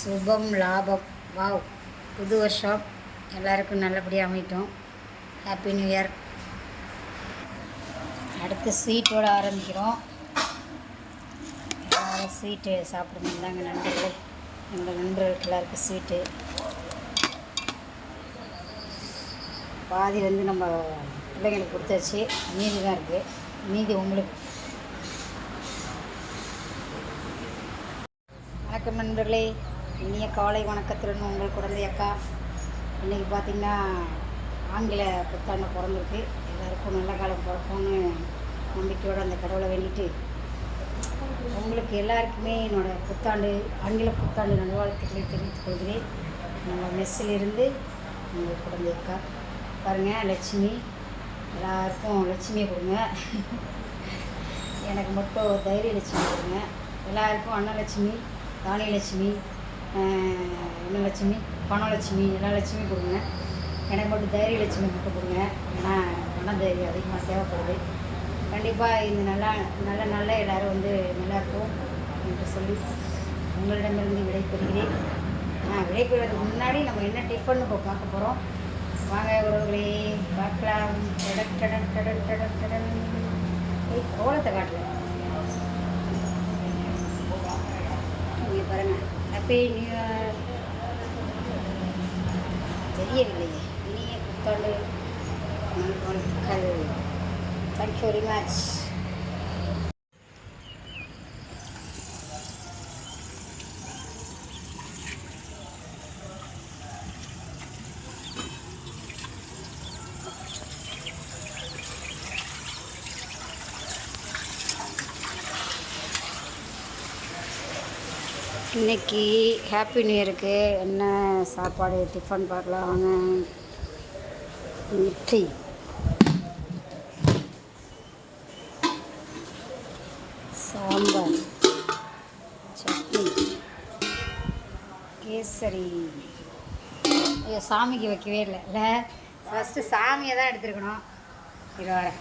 சுபம் லாபம். வாவ். புது வருஷம். எல்லாருக்கும் நல்லபடியாக அமையட்டும். ஹாப்பி நியூ இயர் அடுத்து ஸ்வீட்டோடு ஆரம்பிக்கிறோம். எல்லாரும் ஸ்வீட்டு சாப்பிடுங்க. தாங்க நண்பர்கள். எங்கள் நண்பர்களுக்கு எல்லாருக்கும் ஸ்வீட்டு பாதி வந்து நம்ம பிள்ளைங்களுக்கு கொடுத்தாச்சு. மீதி தான் இருக்குது மீதி உங்களுக்கு. வணக்கம் நண்பர்களே. இனிய காலை வணக்கத்துடன் உங்கள் குழந்தை அக்கா. இன்றைக்கி பார்த்திங்கன்னா ஆங்கில புத்தாண்டு பிறந்திருக்கு. எல்லாருக்கும் நல்ல காலம் பிறக்கும்னு நம்பிக்கையோடு அந்த கடவுளை வேண்டிட்டு உங்களுக்கு எல்லாருக்குமே என்னோடய புத்தாண்டு ஆங்கில புத்தாண்டு நல்வாழ்த்துக்களை தெரிவித்துக் கொள்கிறேன். நம்ம மெஸ்ஸிலிருந்து உங்கள் குழந்தை அக்கா. பாருங்கள் லட்சுமி. எல்லாருக்கும் லட்சுமியை கொடுங்க. எனக்கு மட்டும் தைரிய லட்சுமி கொடுங்க. எல்லாருக்கும் அன்னலட்சுமி தானியலட்சுமி இன்னலட்சுமி பணலட்சுமி எல்லா லட்சுமி கொடுங்க. எனக்கு மட்டும் தைரிய லட்சுமி மட்டும் கொடுங்க. ஏன்னா மன தைரியம் அதிகமாக தேவைப்படுது. கண்டிப்பாக இந்த நல்லா நல்ல நல்ல எல்லோரும் வந்து நல்லா இருக்கும் என்று சொல்லி உங்களிடமிருந்து விடைபெறுகிறேன். நான் விடைபெறுவதற்கு முன்னாடி நம்ம என்ன டிஃபன் இப்போ பார்க்க போகிறோம் வாங்க உறவுகளே பார்க்கலாம். டடன் டடன் டடன் டடன் டடன் கோலத்தை காட்டல. இங்கே பாருங்கள் ஹாப்பி தெரியவில்லையே இனிய புத்தாண்டு நல்வாழ்த்துக்கள் தேங்க்யூ வெரி இன்னைக்கு ஹாப்பி நியூ இயருக்கு என்ன சாப்பாடு டிஃபன் பார்க்கலாம் வாங்க இட்லி. சாம்பார் சட்னி கேசரி. ஐயோ சாமிக்கு வைக்கவே இல்லை. இல்லை ஃபஸ்ட்டு சாமியை தான் எடுத்துருக்கணும். இது வரேன்.